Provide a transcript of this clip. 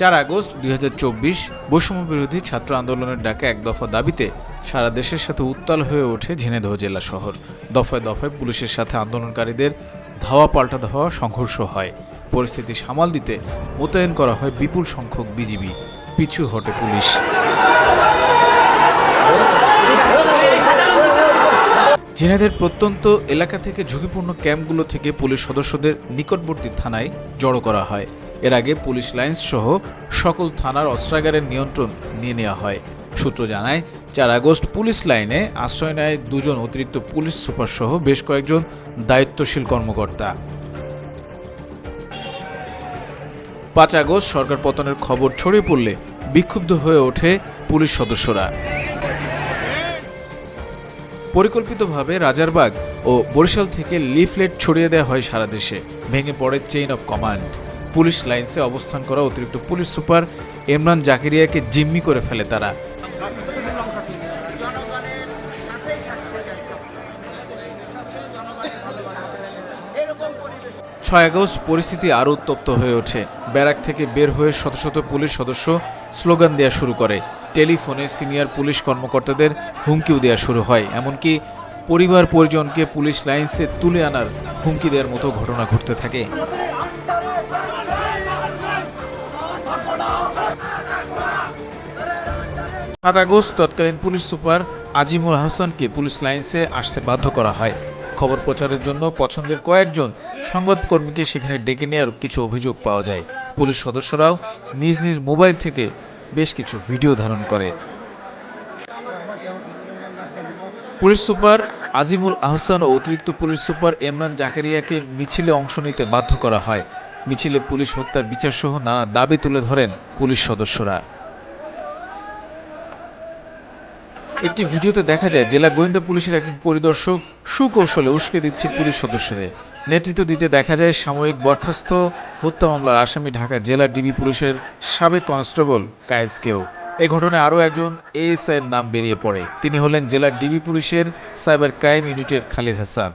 চার আগস্ট দুই হাজার চব্বিশ বৈষম্য বিরোধী ছাত্র আন্দোলনের ডাকে এক দফা দাবিতে সারা দেশের সাথে উত্তাল হয়ে ওঠে ঝিনাইদহ জেলা শহর। দফায় দফায় পুলিশের সাথে আন্দোলনকারীদের ধাওয়া পাল্টা ধাওয়া সংঘর্ষ হয়। পরিস্থিতি সামাল দিতে মোতায়েন করা হয় বিপুল সংখ্যক বিজিবি। পিছু হটে পুলিশ। ঝিনাইদের প্রত্যন্ত এলাকা থেকে ঝুঁকিপূর্ণ ক্যাম্পগুলো থেকে পুলিশ সদস্যদের নিকটবর্তী থানায় জড়ো করা হয়। এর আগে পুলিশ লাইন্স সহ সকল থানার অস্ত্রাগারের নিয়ন্ত্রণ নিয়ে নেওয়া হয়। সূত্র জানায়, চার আগস্ট পুলিশ লাইনে আশ্রয় নেয় দুজন অতিরিক্ত পুলিশ সুপার সহ বেশ কয়েকজন দায়িত্বশীল কর্মকর্তা। পাঁচ আগস্ট সরকার পতনের খবর ছড়িয়ে পড়লে বিক্ষুব্ধ হয়ে ওঠে পুলিশ সদস্যরা। পরিকল্পিতভাবে রাজারবাগ ও বরিশাল থেকে লিফলেট ছড়িয়ে দেওয়া হয় সারা দেশে। ভেঙে পড়ে চেইন অফ কমান্ড পুলিশ লাইন্সে অবস্থান করা অতিরিক্ত পুলিশ সুপার ইমরান জাকিরিয়াকে জিম্মি করে ফেলে তারা। ছয় আগস্ট পরিস্থিতি আরও উত্তপ্ত হয়ে ওঠে। ব্যারাক থেকে বের হয়ে শত শত পুলিশ সদস্য স্লোগান দেওয়া শুরু করে। টেলিফোনে সিনিয়র পুলিশ কর্মকর্তাদের হুমকিও দেওয়া শুরু হয়। এমনকি পরিবার পরিজনকে পুলিশ লাইন্সে তুলে আনার হুমকি দেওয়ার মতো ঘটনা ঘটতে থাকে। সাত আগস্ট তৎকালীন পুলিশ সুপার আজিমুল হাসানকে পুলিশ লাইন্সে আসতে বাধ্য করা হয়। খবর প্রচারের জন্য পছন্দের কয়েকজন সংবাদকর্মীকে সেখানে ডেকে নেওয়ার কিছু অভিযোগ পাওয়া যায়। পুলিশ সদস্যরাও নিজ নিজ মোবাইল থেকে বেশ কিছু ভিডিও ধারণ করে। পুলিশ সুপার আজিমুল আহসান ও অতিরিক্ত পুলিশ সুপার এমরান জাকারিয়াকে মিছিলে অংশ নিতে বাধ্য করা হয়। মিছিলে পুলিশ হত্যার বিচারসহ নানা দাবি তুলে ধরেন পুলিশ সদস্যরা। একটি ভিডিওতে দেখা যায়, জেলা গোয়েন্দা পুলিশের একজন পরিদর্শক সুকৌশলে উস্কে দিচ্ছে পুলিশ সদস্যদের। নেতৃত্ব দিতে দেখা যায়, সাময়িক বরখাস্ত হত্যা মামলার আসামি ঢাকা জেলা ডিবি পুলিশের সাবেক কনস্টেবল কায়েসকেও। এ ঘটনায় আরও একজন এএসআইয়ের নাম বেরিয়ে পড়ে। তিনি হলেন জেলা ডিবি পুলিশের সাইবার ক্রাইম ইউনিটের খালিদ হাসান।